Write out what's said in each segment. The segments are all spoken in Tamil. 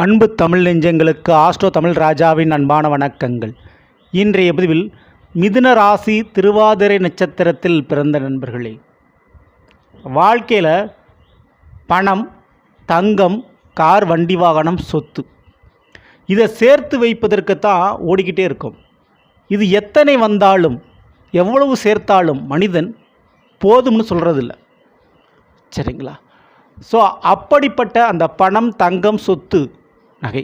அன்பு தமிழ் நெஞ்சங்களுக்கு ஆஸ்ட்ரோ தமிழ் ராஜாவின் அன்பான வணக்கங்கள். இன்றைய பதிவில் மிதுன ராசி திருவாதிரை நட்சத்திரத்தில் பிறந்த நண்பர்களே. வாழ்க்கையில் பணம் தங்கம் கார் வண்டி வாகனம் சொத்து. இதை சேர்த்து வைப்பதற்கு தான் ஓடிக்கிட்டே இருக்கும். இது எத்தனை வந்தாலும் எவ்வளவு சேர்த்தாலும் மனிதன் போதும்னு சொல்கிறதில்ல சரிங்களா? ஸோ அப்படிப்பட்ட அந்த பணம் தங்கம் சொத்து நகை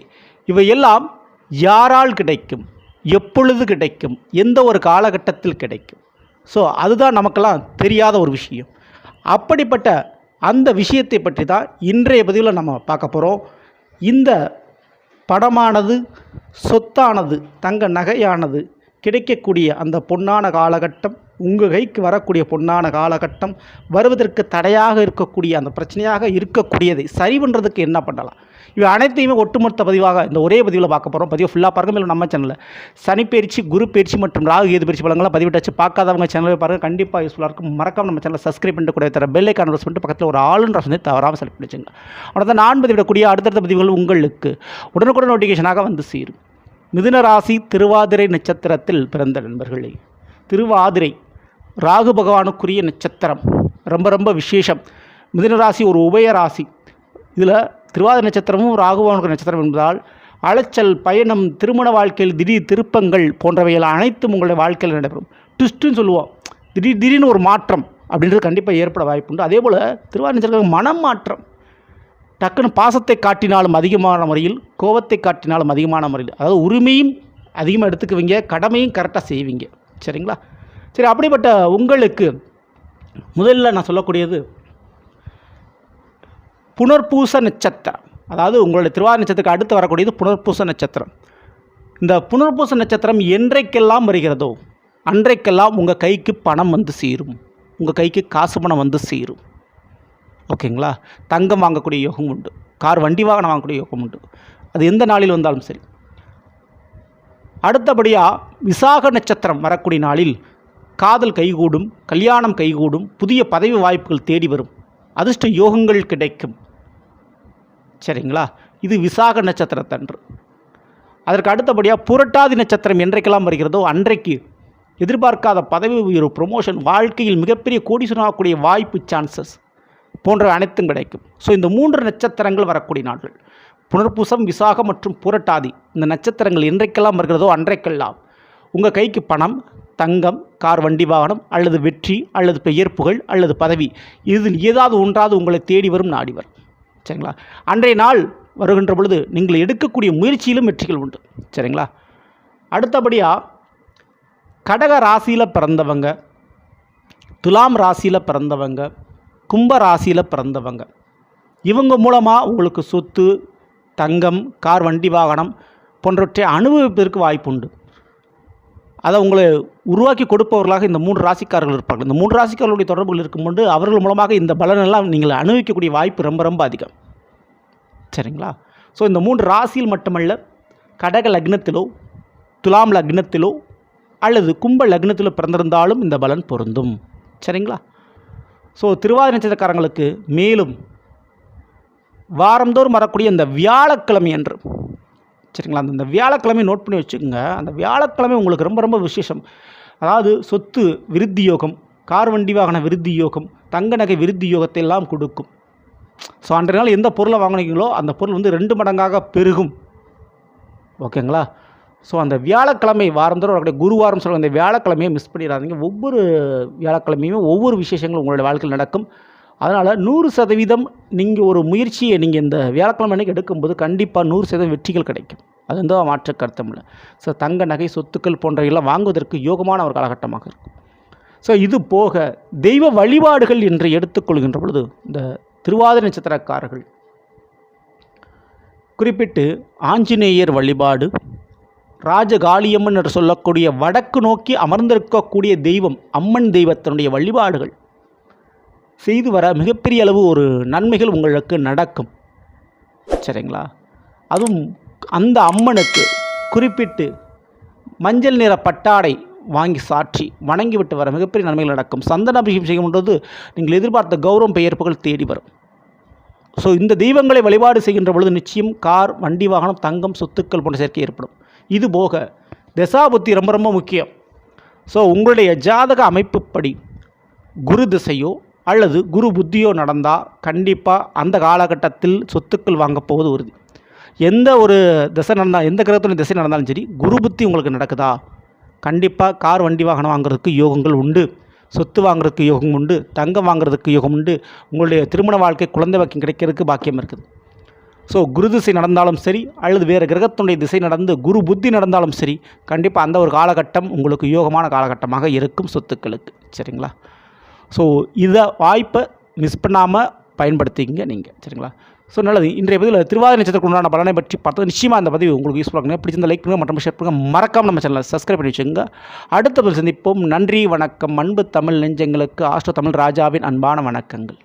இவையெல்லாம் யாரால் கிடைக்கும்? எப்பொழுது கிடைக்கும்? எந்த ஒரு காலகட்டத்தில் கிடைக்கும்? ஸோ அதுதான் நமக்கெல்லாம் தெரியாத ஒரு விஷயம். அப்படிப்பட்ட அந்த விஷயத்தை பற்றி தான் இன்றைய பதிவில் நம்ம பார்க்க போகிறோம் இந்த படமானது சொத்தானது தங்க நகையானது கிடைக்கக்கூடிய அந்த பொன்னான காலகட்டம் உங்கள் கைக்கு வரக்கூடிய பொன்னான காலகட்டம் வருவதற்கு தடையாக இருக்கக்கூடிய அந்த பிரச்சனையாக இருக்கக்கூடியதை சரி பண்ணுறதுக்கு என்ன பண்ணலாம்? இவை அனைத்தையுமே ஒட்டுமொத்த பதிவாக இந்த ஒரே பதிவில் பார்க்க போகிறோம் பதிவு ஃபுல்லாக பாருங்கள் மேலும் நம்ம சேனலில் சனிப்பயிற்சி குரு பயிற்சி மற்றும் ராகு ஏது பயிற்சி பலங்களாம் பதிவிட்டாச்சு. பார்க்காதவங்க சேனலை பாருங்கள் கண்டிப்பாக யூஸ்ஃபுல்லாக இருக்கும். மறக்காம நம்ம சேனலை சப்ஸ்கிரைப் பண்ணி கூட தர பெல்லை கான்வர்ஸ் பண்ணிட்டு பக்கத்தில் ஒரு ஆளுன்ற வந்து தவறாமல் செலக்ட் பண்ணிச்சுங்க அவனை தான் நான் பதிவிடக்கூடிய அடுத்தடுத்த பதிவுகள் உங்களுக்கு உடனுக்குடன் நோட்டிஃபிகேஷனாக வந்து சேரும். மிதுன ராசி திருவாதிரை நட்சத்திரத்தில் பிறந்த நண்பர்களே திருவாதிரை ராகு பகவானுக்குரிய நட்சத்திரம். ரொம்ப ரொம்ப விசேஷம். மிதுன ராசி ஒரு உபய ராசி. இதில் திருவாதிரை நட்சத்திரமும் ராகுபவனுக்கு நட்சத்திரம் என்பதால் அலைச்சல் பயணம் திருமண வாழ்க்கையில் திடீர் திருப்பங்கள் போன்றவைகள் அனைத்தும் உங்களுடைய வாழ்க்கையில் நடைபெறும். ட்விஸ்ட்டுன்னு சொல்லுவோம். திடீர் திடீர்னு ஒரு மாற்றம் அப்படின்றது கண்டிப்பாக ஏற்பட வாய்ப்புண்டு அதே போல் திருவாதிரை மனம் மாற்றம். டக்குன்னு பாசத்தை காட்டினாலும் அதிகமான முறையில் கோபத்தை காட்டினாலும் அதிகமான முறையில். அதாவது உரிமையும் அதிகமாக எடுத்துக்குவீங்க கடமையும் கரெக்டாக செய்வீங்க. சரிங்களா? சரி அப்படிப்பட்ட உங்களுக்கு முதல்ல நான் சொல்லக்கூடியது புனர்பூச நட்சத்திரம். அதாவது உங்களுடைய திருவாரூர் நட்சத்திரத்துக்கு அடுத்து வரக்கூடியது புனர்பூச நட்சத்திரம். இந்த புனர்பூச நட்சத்திரம் என்றைக்கெல்லாம் வருகிறதோ அன்றைக்கெல்லாம் உங்கள் கைக்கு பணம் வந்து சேரும். உங்கள் கைக்கு காசு பணம் வந்து சேரும். ஓகேங்களா? தங்கம் வாங்கக்கூடிய யோகம் உண்டு. கார் வண்டி வாகனம் வாங்கக்கூடிய யோகம் உண்டு. அது எந்த நாளில் வந்தாலும் சரி. அடுத்தபடியாக விசாக நட்சத்திரம் வரக்கூடிய நாளில் காதல் கைகூடும் கல்யாணம் கைகூடும் புதிய பதவி வாய்ப்புகள் தேடி வரும். அதிர்ஷ்ட யோகங்கள் கிடைக்கும். சரிங்களா? இது விசாக நட்சத்திரத்தன்று. அதற்கு அடுத்தபடியாக புரட்டாதி நட்சத்திரம் என்றைக்கெல்லாம் வருகிறதோ அன்றைக்கு எதிர்பார்க்காத பதவி உயர்வு ப்ரொமோஷன் வாழ்க்கையில் மிகப்பெரிய கோடீஸ்வரனாகக்கூடிய வாய்ப்பு சான்சஸ் போன்ற அனைத்தும் கிடைக்கும். ஸோ இந்த மூன்று நட்சத்திரங்கள் வரக்கூடிய நாட்கள் புனர்பூசம் விசாகம் மற்றும் புரட்டாதி. இந்த நட்சத்திரங்கள் என்றைக்கெல்லாம் வருகிறதோ அன்றைக்கெல்லாம் உங்கள் கைக்கு பணம் தங்கம் கார் வண்டி வாகனம் அல்லது வெற்றி அல்லது பெயர் புகழ் அல்லது பதவி இதில் ஏதாவது ஒன்றாவது உங்களை தேடி வரும் நாடி வரும் சரிங்களா? அன்றைய நாள் வருகின்ற பொழுது நீங்கள் எடுக்கக்கூடிய முயற்சியிலும் வெற்றிகள் உண்டு. சரிங்களா? அடுத்தபடியாக கடக ராசியில் பிறந்தவங்க துலாம் ராசியில் பிறந்தவங்க கும்ப ராசியில் பிறந்தவங்க இவங்க மூலமாக உங்களுக்கு சொத்து தங்கம் கார் வண்டி வாகனம் போன்றவற்றை அனுபவிப்பதற்கு வாய்ப்பு உண்டு அதை உங்களை உருவாக்கி கொடுப்பவர்களாக இந்த மூன்று ராசிக்காரர்கள் இருப்பாங்க. இந்த மூன்று ராசிக்காரர்களுடைய தொடர்புகள் இருக்கும்போது அவர்கள் மூலமாக இந்த பலனெல்லாம் நீங்கள் அனுபவிக்கக்கூடிய வாய்ப்பு ரொம்ப ரொம்ப அதிகம். சரிங்களா? ஸோ இந்த மூன்று ராசியில் மட்டுமல்ல கடக லக்னத்திலோ துலாம் லக்னத்திலோ அல்லது கும்ப லக்னத்திலோ பிறந்திருந்தாலும் இந்த பலன் பொருந்தும். சரிங்களா? ஸோ திருவாதிரை நட்சத்திரக்காரங்களுக்கு மேலும் வாரந்தோறும் வரக்கூடிய இந்த வியாழக்கிழமை என்று சரிங்களா அந்த வியாழக்கிழமை நோட் பண்ணி வச்சுக்கோங்க. அந்த வியாழக்கிழமை உங்களுக்கு ரொம்ப ரொம்ப விசேஷம். அதாவது சொத்து விருத்தி யோகம் கார் வண்டி வாகன விருத்தி யோகம் தங்க நகை விருத்தி யோகத்தை எல்லாம் கொடுக்கும். ஸோ அன்றைய நாள் எந்த பொருளை வாங்கினீங்களோ அந்த பொருள் வந்து ரெண்டு மடங்காக பெருகும். ஓகேங்களா ஸோ அந்த வியாழக்கிழமை வாரந்தோறும் அவருடைய குருவாரம் சொல்லுவாங்க. அந்த வியாழக்கிழமையை மிஸ் பண்ணிடாதீங்க. ஒவ்வொரு வியாழக்கிழமையுமே ஒவ்வொரு விசேஷங்களும் உங்களுடைய வாழ்க்கையில் நடக்கும். அதனால் நூறு சதவீதம் நீங்கள் ஒரு முயற்சியை நீங்கள் இந்த வியாழக்கிழமை அன்றைக்கி எடுக்கும்போது கண்டிப்பாக நூறு சதவீதம் வெற்றிகள் கிடைக்கும். அது வந்து மாற்ற கருத்தம் இல்லை. ஸோ தங்க நகை சொத்துக்கள் போன்றவையெல்லாம் வாங்குவதற்கு யோகமான ஒரு காலகட்டமாக இருக்கும். ஸோ இது போக தெய்வ வழிபாடுகள் என்று எடுத்துக்கொள்கின்ற பொழுது இந்த திருவாதிரை நட்சத்திரக்காரர்கள் குறிப்பிட்டு ஆஞ்சநேயர் வழிபாடு ராஜகாளியம்மன் என்று சொல்லக்கூடிய வடக்கு நோக்கி அமர்ந்திருக்கக்கூடிய தெய்வம் அம்மன் தெய்வத்தினுடைய வழிபாடுகள் செய்து வர மிகப்பெரிய அளவு ஒரு நன்மைகள் உங்களுக்கு நடக்கும். சரிங்களா? அதுவும் அந்த அம்மனுக்கு குறிப்பிட்டு மஞ்சள் நிற பட்டாடை வாங்கி சாற்றி வணங்கிவிட்டு வர மிகப்பெரிய நன்மைகள் நடக்கும். சந்தன அபிஷேகம் செய்யும்போது நீங்கள் எதிர்பார்த்த கௌரவம் பெயர்ப்புகள் தேடி வரும். ஸோ இந்த தெய்வங்களை வழிபாடு செய்கின்ற பொழுது நிச்சயம் கார் வண்டி வாகனம் தங்கம் சொத்துக்கள் போன்ற சேர்க்கை ஏற்படும். இது போக தசாபுத்தி ரொம்ப ரொம்ப முக்கியம். ஸோ உங்களுடைய ஜாதக அமைப்புப்படி குரு திசையோ அல்லது குரு புத்தியோ நடந்தால் கண்டிப்பாக அந்த காலகட்டத்தில் சொத்துக்கள் வாங்கப் போவது உறுதி. எந்த ஒரு திசை நடந்தால் எந்த கிரகத்துடைய திசை நடந்தாலும் சரி குரு புத்தி உங்களுக்கு நடக்குதா? கண்டிப்பாக கார் வண்டி வாகனம் வாங்குறதுக்கு யோகங்கள் உண்டு. சொத்து வாங்குறதுக்கு யோகம் உண்டு. தங்கம் வாங்குறதுக்கு யோகம் உண்டு. உங்களுடைய திருமண வாழ்க்கை குழந்தை வாக்கியம் கிடைக்கிறதுக்கு பாக்கியம் இருக்குது. ஸோ குரு திசை நடந்தாலும் சரி அல்லது வேறு கிரகத்தினுடைய திசை நடந்து குரு புத்தி நடந்தாலும் சரி கண்டிப்பாக அந்த ஒரு காலகட்டம் உங்களுக்கு யோகமான காலகட்டமாக இருக்கும் சொத்துக்களுக்கு. சரிங்களா? ஸோ இதை வாய்ப்பை மிஸ் பண்ணாமல் பயன்படுத்திங்க நீங்கள் சரிங்களா? ஸோ நல்லது. இன்றைய பதிவில் திருவாதிரை நட்சத்திரத்துக்கு உண்டான பலனை பற்றி பார்த்தது. நிச்சயமாக அந்த பதிவு உங்களுக்கு யூஸ்ஃபுல்லாக இருக்குங்க. பிடிச்சிருந்த லைக் பண்ணுங்கள் மற்றும் ஷேர் பண்ணுங்கள் மறக்காம நம்ம சேனலை சப்ஸ்கிரைப் பண்ணி வச்சுங்க அடுத்த பதில் சந்திப்போம். நன்றி வணக்கம். அன்பு தமிழ் நெஞ்சங்களுக்கு ஆஸ்ட்ரோ தமிழ் ராஜாவின் அன்பான வணக்கங்கள்.